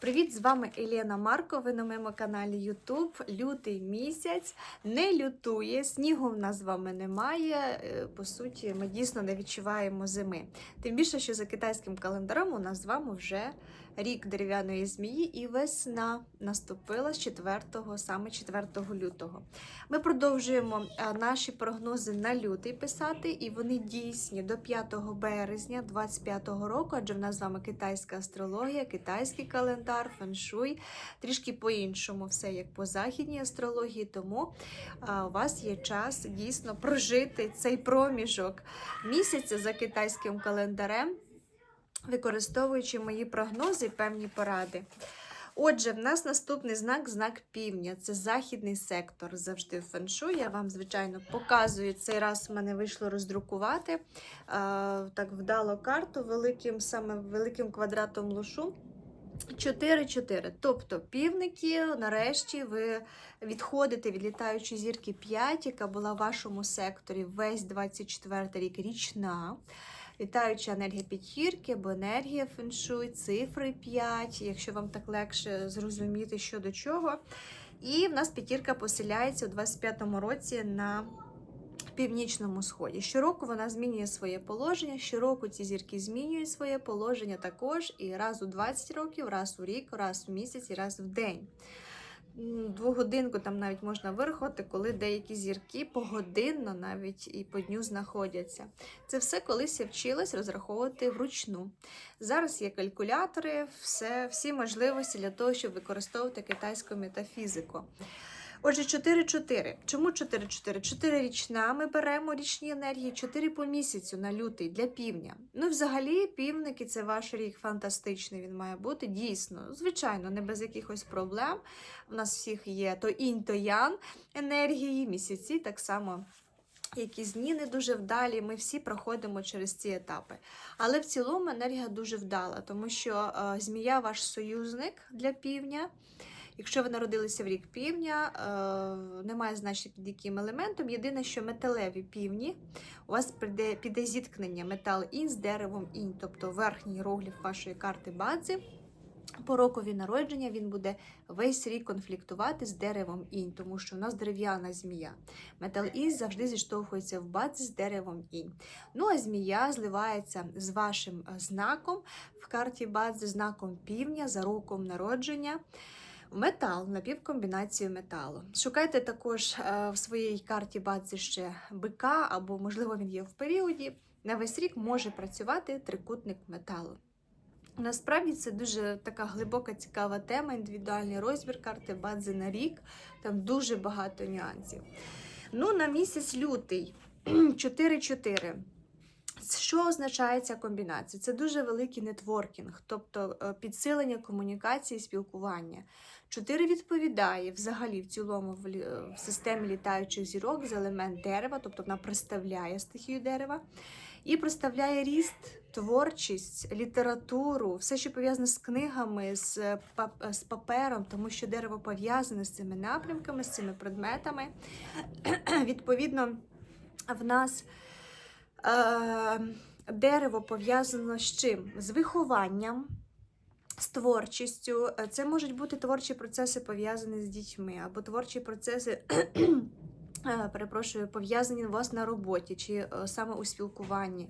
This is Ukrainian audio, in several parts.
Привіт, з вами Елена Марко. Ви на моєму каналі YouTube. Лютий місяць не лютує, снігу в нас з вами немає. Е, По суті, ми дійсно не відчуваємо зими. Тим більше, що за китайським календарем у нас з вами вже рік дерев'яної змії і весна наступила з 4, саме 4 лютого. Ми продовжуємо е, наші прогнози на лютий писати, і вони дійсні до 5 березня 2025 року, адже в нас з вами китайська астрологія, китайський календар, феншуй. Трішки по-іншому все як по західній астрології. Тому у вас є час дійсно прожити цей проміжок місяця за китайським календарем, використовуючи мої прогнози, певні поради. Отже, в нас наступний знак знак півдня. Це західний сектор. Завжди феншу. Я вам, звичайно, показую. Цей раз в мене вийшло роздрукувати е, так вдало карту великим, саме великим квадратом лошу. 4-4. Тобто півники, нарешті, ви відходите від літаючої зірки 5, яка була в вашому секторі весь 24 рік річна. Літаюча енергія п'ятірки або енергія феншуй, цифри 5, якщо вам так легше зрозуміти, що до чого. І в нас п'ятірка поселяється у 25-му році на північному сході. Щороку вона змінює своє положення. Щороку ці зірки змінюють своє положення також і раз у 20 років, раз у рік, раз у місяць і раз в день. Двогодинку там навіть можна вирахувати, коли деякі зірки погодинно навіть і по дню знаходяться. Це все колись я вчилась розраховувати вручну. Зараз є калькулятори, все, всі можливості для того, щоб використовувати китайську метафізику. Отже, 4-4. Чому 4-4? 4 річна ми беремо річні енергії, 4 по місяцю на лютий для півня. Ну, і взагалі, півники це ваш рік фантастичний. Він має бути дійсно, звичайно, не без якихось проблем. У нас всіх є то інь, то ян енергії, місяці так само. Якісь дні не дуже вдалі, ми всі проходимо через ці етапи. Але в цілому енергія дуже вдала, тому що е, змія ваш союзник для півня. Якщо ви народилися в рік півня, е, немає значення під яким елементом. Єдине, що металеві півні, у вас піде, піде зіткнення метал інь з деревом інь, тобто верхній роглів вашої карти бадзи. По рокові народження він буде весь рік конфліктувати з деревом інь, тому що у нас дерев'яна змія. Метал інь завжди зіштовхується в бадзі з деревом інь. Ну а змія зливається з вашим е, знаком в карті бадзи, знаком півня за роком народження. Метал, напівкомбінацію металу. Шукайте також е, в своїй карті бадзи ще бика, або, можливо, він є в періоді. На весь рік може працювати трикутник металу. Насправді це дуже така глибока, цікава тема, індивідуальний розбір карти бадзи на рік. Там дуже багато нюансів. Ну, на місяць лютий 4-4. Що означає ця комбінація? Це дуже великий нетворкінг, тобто е, підсилення комунікації, спілкування. Чотири відповідає взагалі в цілому в, системі літаючих зірок з елемент дерева, тобто вона представляє стихію дерева і представляє ріст, творчість, літературу, все, що пов'язане з книгами, з, е, з папером, тому що дерево пов'язане з цими напрямками, з цими предметами. Відповідно, в нас. Е, дерево пов'язано з чим? З вихованням, з творчістю. Е, Це можуть бути творчі процеси пов'язані з дітьми, або творчі процеси. е, Перепрошую, пов'язані вас на роботі чи е, саме у спілкуванні.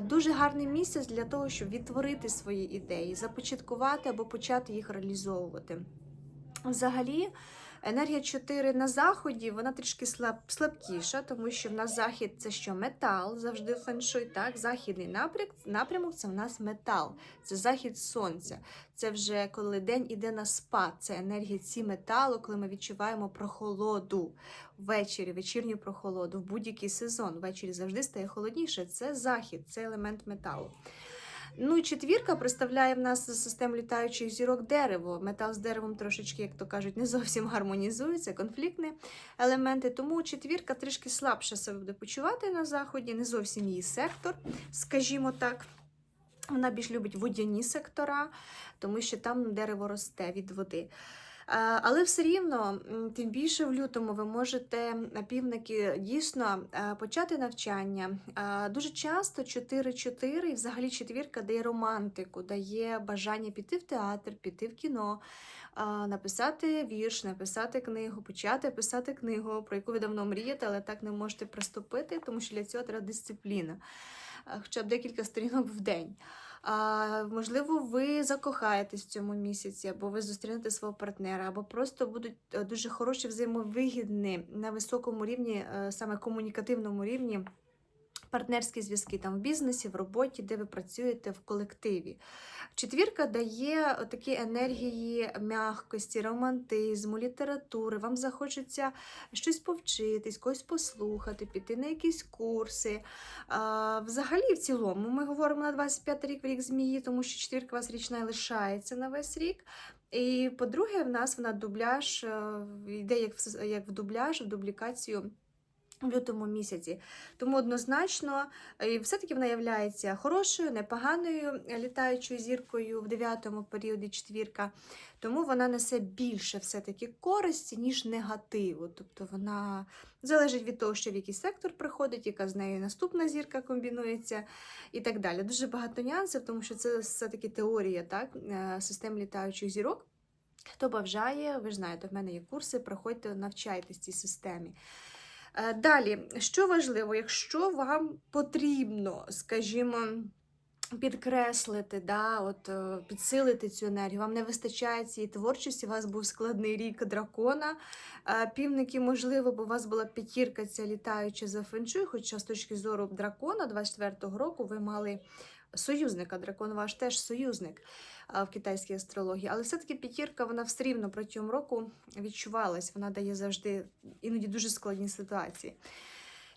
Дуже гарний місяць для того, щоб відтворити свої ідеї, започаткувати або почати їх реалізовувати. Взагалі, енергія 4 на заході, вона трішки слаб, слабкіша, тому що в нас захід це що метал, завжди феншуй, так? Західний напрямок, напрямок це в нас метал, це захід сонця. Це вже коли день іде на спад, це енергія ці металу, коли ми відчуваємо прохолоду ввечері, вечірню прохолоду в будь-який сезон. Ввечері завжди стає холодніше. Це захід, це елемент металу. Ну і четвірка представляє в нас систему літаючих зірок дерево. Метал з деревом трошечки, як то кажуть, не зовсім гармонізується, конфліктні елементи. Тому четвірка трішки слабше себе буде почувати на заході, не зовсім її сектор, скажімо так. Вона більш любить водяні сектора, тому що там дерево росте від води. Але все рівно, тим більше в лютому, ви можете е, півники дійсно е, почати навчання. Е, Дуже часто 4-4 і взагалі четвірка дає романтику, дає бажання піти в театр, піти в кіно, написати вірш, написати книгу, почати писати книгу, про яку ви давно мрієте, але так не можете приступити, тому що для цього треба дисципліна, хоча б декілька сторінок в день. А, можливо, ви закохаєтесь в цьому місяці, або ви зустрінете свого партнера, або просто будуть е, дуже хороші взаємовигідні на високому рівні, е, саме комунікативному рівні. Партнерські зв'язки там в бізнесі, в роботі, де ви працюєте в колективі. Четвірка дає такі енергії м'якості, романтизму, літератури. Вам захочеться щось повчитись, когось послухати, піти на якісь курси. А, взагалі, в цілому, ми говоримо на 25 рік в рік змії, тому що четвірка вас річна лишається на весь рік. І по-друге, в нас вона дубляж е, йде як в, як в дубляж, в дублікацію в лютому місяці. Тому однозначно, е, все-таки вона є хорошою, непоганою літаючою зіркою в дев'ятому періоді четвірка. Тому вона несе більше все-таки користі, ніж негативу. Тобто вона залежить від того, що в який сектор приходить, яка з нею наступна зірка комбінується і так далі. Дуже багато нюансів, тому що це все-таки теорія так, е, систем літаючих зірок. Хто бажає, ви ж знаєте, в мене є курси, проходьте, навчайтесь цій системі. Е, Далі, що важливо, якщо вам потрібно, скажімо, підкреслити, да, от, е, підсилити цю енергію, вам не вистачає цієї творчості, у вас був складний рік дракона. е, Півники, можливо, бо у вас була п'ятірка ця літаюча за феншуй, хоча з точки зору дракона 24-го року ви мали союзника. Дракон ваш теж союзник в китайській астрології. Але все-таки п'ятірка, вона все рівно протягом року відчувалась, вона дає завжди іноді дуже складні ситуації.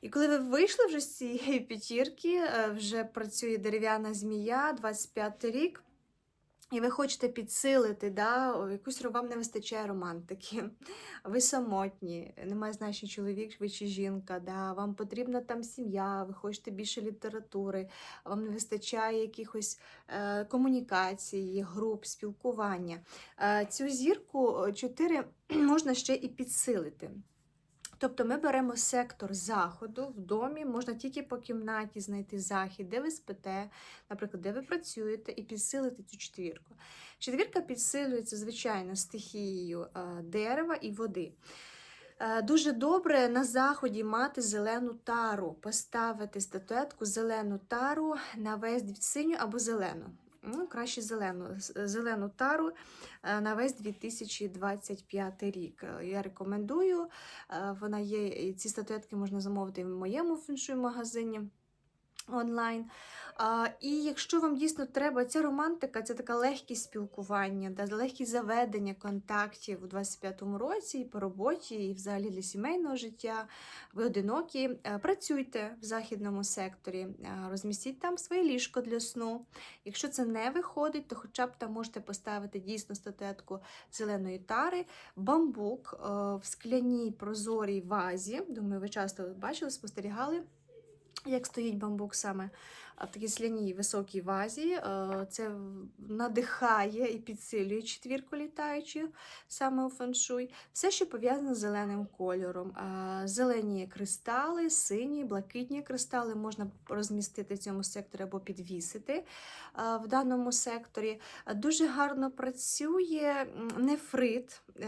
І коли ви вийшли вже з цієї п'ятірки, е, вже працює дерев'яна змія, 25 рік, і ви хочете підсилити, да, якусь вам не вистачає романтики, ви самотні, немає значення чоловік ви чи жінка, да, вам потрібна там сім'я, ви хочете більше літератури, вам не вистачає якихось е, комунікацій, груп, спілкування. Е, цю зірку 4 можна ще і підсилити. Тобто ми беремо сектор заходу в домі, можна тільки по кімнаті знайти захід, де ви спите, наприклад, де ви працюєте, і підсилити цю четвірку. Четвірка підсилюється, звичайно, стихією е, дерева і води. Е, Дуже добре на заході мати зелену тару, поставити статуетку зелену тару на весь синю або зелену. Ну, краще зелену, зелену тару е, на весь 2025 рік. Е, Я рекомендую. Е, Вона є, ці статуетки можна замовити в моєму фіншу магазині онлайн. А, і якщо вам дійсно треба, ця романтика це така легкість спілкування, да, легкість заведення контактів у 25-му році і по роботі, і взагалі для сімейного життя. Ви одинокі, е, працюйте в західному секторі, е, розмістіть там своє ліжко для сну. Якщо це не виходить, то хоча б там можете поставити дійсно статуетку зеленої тари, бамбук е, в скляній прозорій вазі. Думаю, ви часто бачили, спостерігали. Як стоїть бамбук саме в такій сляній високій вазі, Е, це надихає і підсилює четвірку літаючу саме у феншуй. Все, що пов'язане з зеленим кольором. Зелені кристали, сині, блакитні кристали можна розмістити в цьому секторі або підвісити в даному секторі. Дуже гарно працює нефрит. Е,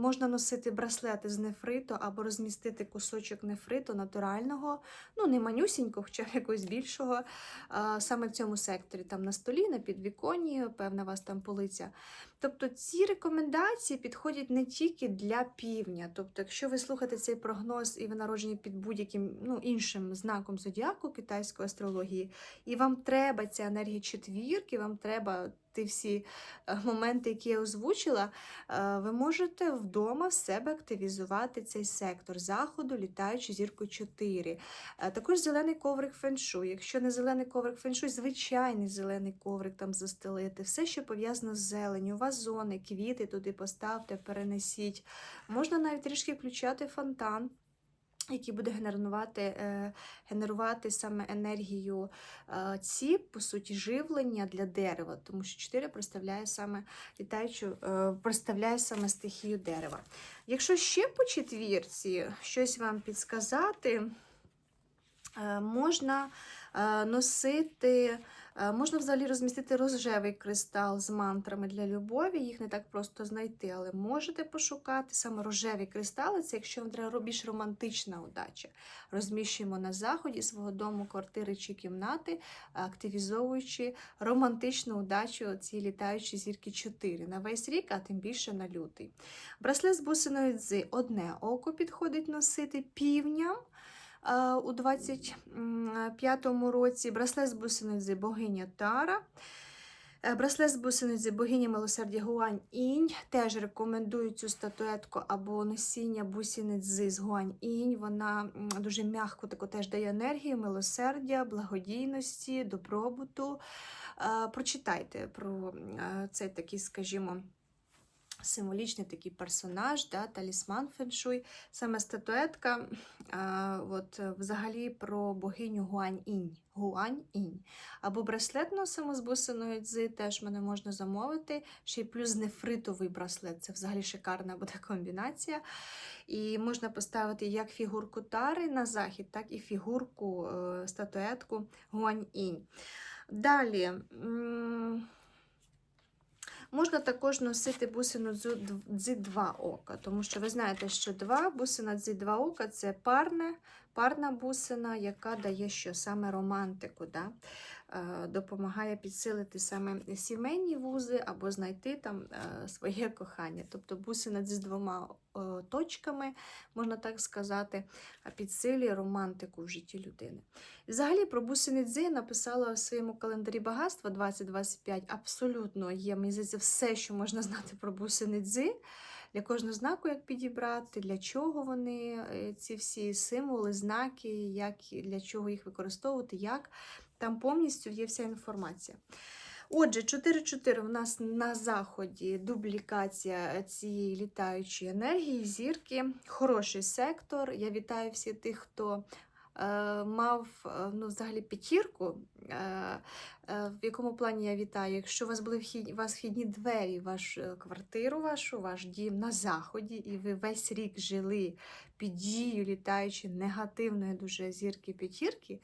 Можна носити браслети з нефриту або розмістити кусочок нефриту натурального, ну не манюсінького, хоча якогось більшого, саме в цьому секторі, там на столі, на підвіконні, певна у вас там полиця. Тобто ці рекомендації підходять не тільки для півня. Тобто, якщо ви слухаєте цей прогноз і ви народжені під будь-яким ну, іншим знаком зодіаку китайської астрології, і вам треба ця енергія четвірки, вам треба ті всі е, моменти, які я озвучила, е, ви можете вдома в себе активізувати цей сектор заходу, літаючи зіркою 4. Е, Також зелений коврик феншуй. Якщо не зелений коврик феншуй, звичайний зелений коврик там застелити. Все, що пов'язано з зеленю, вазони, квіти туди поставте, перенесіть. Можна навіть трішки включати фонтан. Який буде генерувати, е, генерувати саме енергію е, ці, по суті, живлення для дерева, тому що 4 представляє саме літаючу, е, представляє саме стихію дерева. Якщо ще по четвірці щось вам підсказати, можна носити. Е, Можна взагалі розмістити рожевий кристал з мантрами для любові, їх не так просто знайти, але можете пошукати саме рожеві кристали, це якщо вам треба більш романтична удача. Розміщуємо на заході свого дому, квартири чи кімнати, активізовуючи романтичну удачу ці літаючі зірки 4 на весь рік, а тим більше на лютий. Браслет з бусиною дзи одне око підходить носити півням. У 25-му році браслет з бусиниці богиня Тара. Е, Браслет з бусиниці богині милосердя Гуань Інь. Теж рекомендую цю статуетку або носіння бусиниці з Гуань Інь. Вона дуже м'яко таку теж дає енергію, милосердя, благодійності, добробуту. Е, Прочитайте про е, цей такий, скажімо, символічний такий персонаж, да, талісман феншуй. Саме статуетка а, от, е, взагалі про богиню Гуань-інь. Гуань-інь. Або браслет носимо з бусиною дзи, теж мене можна замовити. Ще й плюс нефритовий браслет. Це взагалі шикарна буде комбінація. І можна поставити як фігурку тари на захід, так і фігурку е, статуетку Гуань-інь. Далі. Можна також носити бусину дзи два ока, тому що ви знаєте, що два бусина зі два ока це парне, парна бусина, яка дає що саме романтику, да? е, допомагає підсилити саме сімейні вузи або знайти там е, своє кохання. Тобто бусина з двома точками, можна так сказати, підсилює романтику в житті людини. І Взагалі про бусини дзи написала в своєму календарі багатства 2025. Абсолютно є, мені все, що можна знати про бусини дзи. Для кожного знаку, як підібрати, для чого вони, е, ці всі символи, знаки, як, для чого їх використовувати, як. Там повністю є вся інформація. Отже, 4-4 у нас на заході дублікація цієї літаючої енергії, зірки, хороший сектор. Я вітаю всіх тих, хто мав е, ну, взагалі п'ятірку. Е, е, в якому плані я вітаю? Якщо у вас були вхід, у вас вхідні двері, вашу е, квартиру, вашу, ваш дім на заході, і ви весь рік жили під дією літаючої негативної дуже зірки п'ятірки,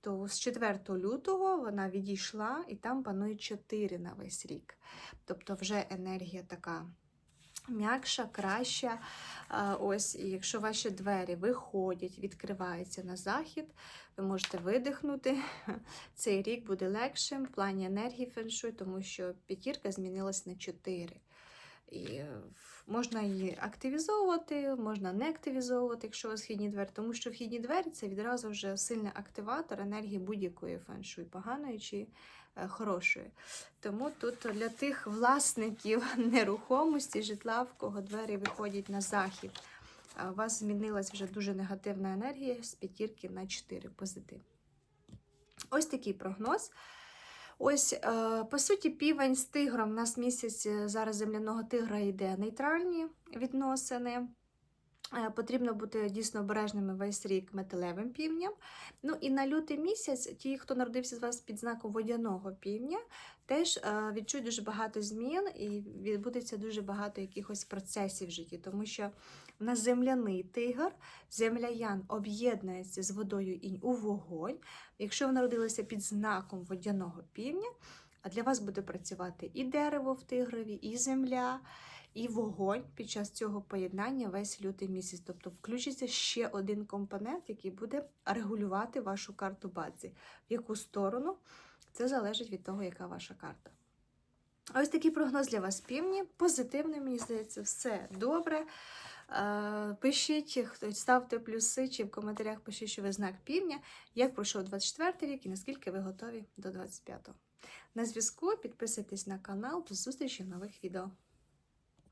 то з 4 лютого вона відійшла і там панує 4 на весь рік. Тобто вже енергія така м'якша, краща. Ось, і якщо ваші двері виходять, відкриваються на захід, ви можете видихнути. Цей рік буде легшим в плані енергії феншуй, тому що п'ятірка змінилась на 4. І е, можна її активізовувати, можна не активізовувати, якщо у вас вхідні двері, тому що вхідні двері це відразу вже сильний активатор енергії будь-якої феншуй, поганої чи е, хорошої. Тому тут для тих власників нерухомості, житла, в кого двері виходять на захід, у вас змінилась вже дуже негативна енергія з п'ятірки на 4 позитив. Ось такий прогноз. Ось, е, по суті, півень з тигром. У нас місяць е, зараз земляного тигра йде нейтральні відносини. Е, Потрібно бути дійсно обережними весь рік металевим півням. Ну і на лютий місяць, ті, хто народився з вас під знаком водяного півня, теж е, відчують дуже багато змін і відбудеться дуже багато якихось процесів в житті, тому що в нас земляний тигр, земляян об'єднується з водою інь у вогонь. Якщо ви народилися під знаком водяного півня, а для вас буде працювати і дерево в тигрові, і земля, і вогонь під час цього поєднання весь лютий місяць. Тобто включиться ще один компонент, який буде регулювати вашу карту бадзи. В яку сторону це залежить від того, яка ваша карта. Ось такий прогноз для вас півні. Позитивний, мені здається, все добре. Е, Пишіть, ставте плюси чи в коментарях пишіть, що ви знак півня, як пройшов 24 рік і наскільки ви готові до 25-го. На зв'язку підписуйтесь на канал. До зустрічі в нових відео.